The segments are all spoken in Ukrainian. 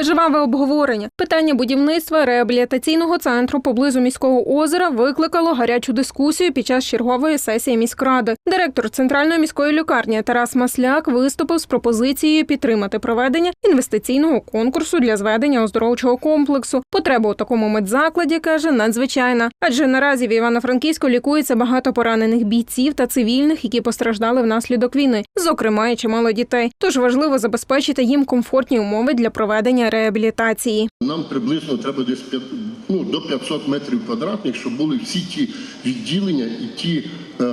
Жваве обговорення. Питання будівництва реабілітаційного центру поблизу міського озера викликало гарячу дискусію під час чергової сесії міськради. Директор центральної міської лікарні Тарас Масляк виступив з пропозицією підтримати проведення інвестиційного конкурсу для зведення оздоровчого комплексу. Потреба у такому медзакладі каже надзвичайна, адже наразі в Івано-Франківську лікується багато поранених бійців та цивільних, які постраждали внаслідок війни, зокрема і чимало дітей. Тож важливо забезпечити їм комфортні умови для проведення реабілітації. Нам приблизно треба десь ну, до 500 метрів квадратних, щоб були всі ті відділення і ті е,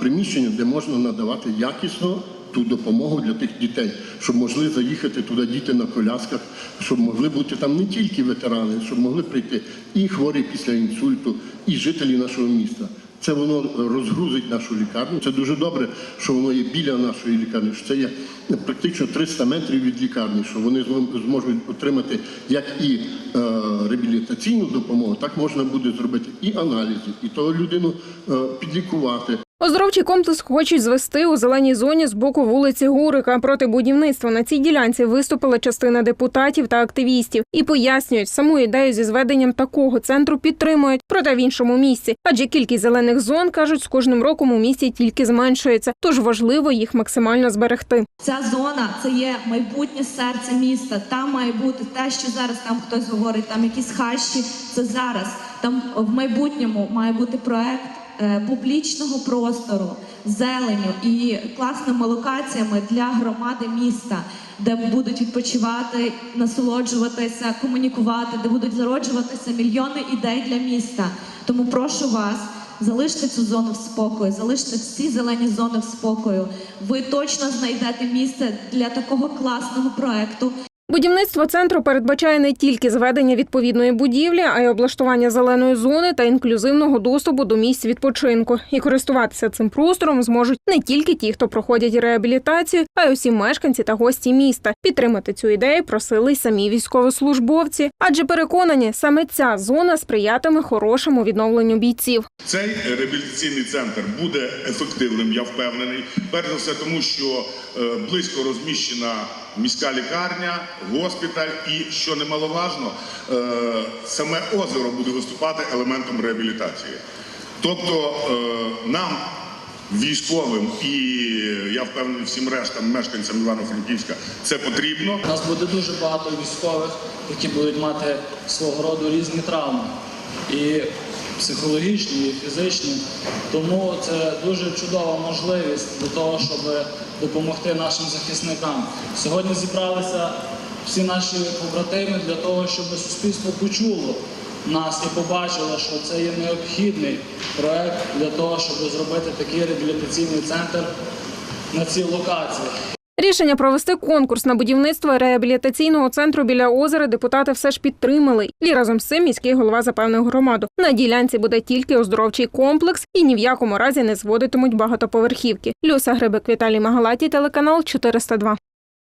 приміщення, де можна надавати якісно ту допомогу для тих дітей, щоб могли заїхати туди діти на колясках, щоб могли бути там не тільки ветерани, щоб могли прийти і хворі після інсульту, і жителі нашого міста. Це воно розгрузить нашу лікарню. Це дуже добре, що воно є біля нашої лікарні. Що це є практично 300 метрів від лікарні, що вони змо- зможуть отримати як і е, реабілітаційну допомогу, так можна буде зробити і аналізи, і того людину е, підлікувати. Оздоровчий комплекс хочуть звести у зеленій зоні з боку вулиці Гурика. Проти будівництва на цій ділянці виступила частина депутатів та активістів і пояснюють, саму ідею зі зведенням такого центру підтримують, проте в іншому місці. Адже кількість зелених зон кажуть, з кожним роком у місті тільки зменшується, тож важливо їх максимально зберегти. Ця зона це є майбутнє серце міста. Там має бути те, що зараз там хтось говорить, там якісь хащі. Це зараз. Там в майбутньому має бути проект публічного простору, зеленю і класними локаціями для громади міста, де будуть відпочивати, насолоджуватися, комунікувати, де будуть зароджуватися мільйони ідей для міста. Тому прошу вас. Залиште цю зону в спокої, залиште всі зелені зони в спокою. Ви точно знайдете місце для такого класного проекту. Будівництво центру передбачає не тільки зведення відповідної будівлі, а й облаштування зеленої зони та інклюзивного доступу до місць відпочинку. І користуватися цим простором зможуть не тільки ті, хто проходять реабілітацію, а й усі мешканці та гості міста. Підтримати цю ідею просили й самі військовослужбовці, адже переконані, саме ця зона сприятиме хорошому відновленню бійців. Цей реабілітаційний центр буде ефективним, я впевнений. Перш за все, тому що е, близько розміщена міська лікарня, госпіталь, і що немаловажно, е, саме озеро буде виступати елементом реабілітації. Тобто е, нам, військовим і я впевнений всім рештам мешканцям Івано-Франківська, це потрібно. У нас буде дуже багато військових, які будуть мати свого роду різні травми. І психологічні, і фізичні. Тому це дуже чудова можливість для того, щоб допомогти нашим захисникам. Сьогодні зібралися всі наші побратими для того, щоб суспільство почуло нас і побачило, що це є необхідний проект для того, щоб зробити такий реабілітаційний центр на цій локації. Рішення провести конкурс на будівництво реабілітаційного центру біля озера депутати все ж підтримали. І разом з цим міський голова запевнив громаду. На ділянці буде тільки оздоровчий комплекс і ні в якому разі не зводитимуть багатоповерхівки. Люся Грибик, Віталій Магалаті, телеканал 402.